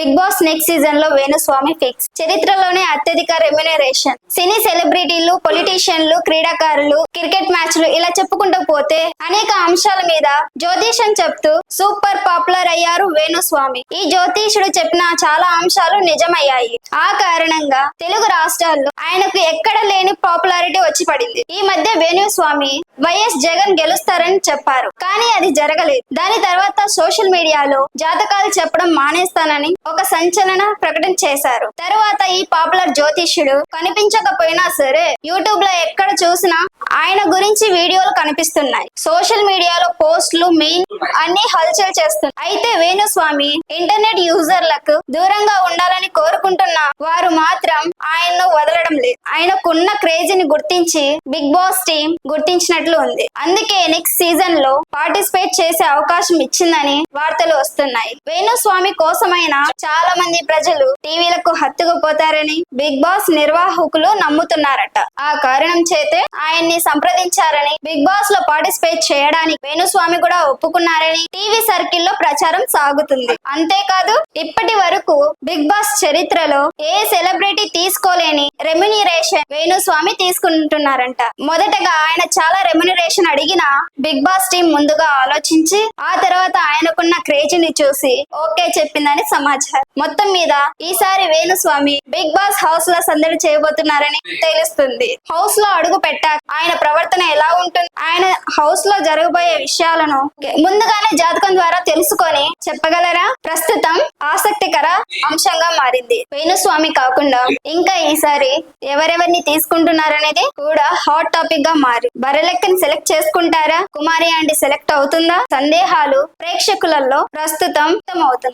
Big boss next సీజన్లో Venu Swamy fix చరిత్రలోనే అత్యధిక రెమ్యునరేషన్ సినీ సెలబ్రిటీలు పొలిటీషియన్లు క్రీడాకారులు క్రికెట్ మ్యాచ్లు ఇలా చెప్పుకుంటూ పోతే అనేక అంశాల మీద జ్యోతిషం చెప్తూ సూపర్ పాపులర్ అయ్యారు వేణుస్వామి. ఈ జ్యోతిషుడు చెప్పిన చాలా అంశాలు నిజమయ్యాయి. ఆ కారణంగా తెలుగు రాష్ట్రాల్లో ఆయనకు ఎక్కడ లేని పాపులారిటీ వచ్చి పడింది. ఈ మధ్య వేణుస్వామి వైఎస్ జగన్ గెలుస్తారని చెప్పారు. కానీ అది జరగలేదు. దాని తర్వాత సోషల్ మీడియాలో జాతకాలు చెప్పడం మానేస్తానని ఒక సంచలన ప్రకటన చేశారు. తరువాత ఈ పాపులర్ జ్యోతిష్యుడు కనిపించకపోయినా సరే యూట్యూబ్లో ఎక్కడ చూసినా ఆయన గురించి వీడియోలు కనిపిస్తున్నాయి. సోషల్ మీడియాలో పోస్టులు మెయిన్ అన్ని హల్చల్ చేస్తున్నాయి. అయితే వేణుస్వామి ఇంటర్నెట్ యూజర్లకు దూరంగా ఉండాలని కోరుకుంటున్న వారు మాత్రం ఆయన్ను వదలడం లేదు. ఆయనకున్న క్రేజీని గుర్తించి బిగ్ బాస్ టీం గుర్తించినట్లు ఉంది. అందుకే నెక్స్ట్ సీజన్లో పార్టిసిపేట్ చేసే అవకాశం ఇచ్చిందని వార్తలు వస్తున్నాయి. వేణుస్వామి కోసమైన చాలా మంది ప్రజలు టీవీలకు హత్తుకుపోతారని బిగ్ బాస్ నిర్వాహకులు నమ్ముతున్నారట. ఆ కారణం చేతే ఆయన్ని సంప్రదించారని బిగ్ బాస్లో పార్టిసిపేట్ చేయడానికి వేణుస్వామి కూడా ఒప్పుకున్నారని టీవీ సర్కిల్లో ప్రచారం సాగుతుంది. అంతేకాదు ఇప్పటి వరకు బిగ్ బాస్ చరిత్రలో ఏ సెలబ్రిటీ తీసుకోలేని రెమ్యునరేషన్ వేణుస్వామి తీసుకుంటున్నారంట. మొదటగా ఆయన చాలా రెమ్యునరేషన్ అడిగిన బిగ్ బాస్ టీం ముందుగా ఆలోచించి ఆ తర్వాత ఆయనకున్న క్రేజీని చూసి ఓకే చెప్పిందని సమాచారం. మొత్తం మీద ఈసారి వేణుస్వామి బిగ్ బాస్ హౌస్లో సందడి చేయబోతున్నారని తెలుస్తుంది. హౌస్లో అడుగు పెట్టాక ఆయన ప్రవర్తన ఎలా ఉంటుంది? ఆయన హౌస్లో జరగబోయే విషయాలను ముందుగానే జాతకం ద్వారా తెలుసుకొని చెప్పగలరా? ప్రస్తుతం ఆసక్తికర అంశంగా మారింది. వేణుస్వామి కాకుండా ఇంకా ఈసారి ఎవరెవరిని తీసుకుంటున్నారనేది కూడా హాట్ టాపిక్గా మారి బరలెక్కని సెలెక్ట్ చేసుకుంటారా? కుమారి ఆంటీ సెలెక్ట్ అవుతుందా? సందేహాలు ప్రేక్షకులలో ప్రస్తుతం అవుతుంది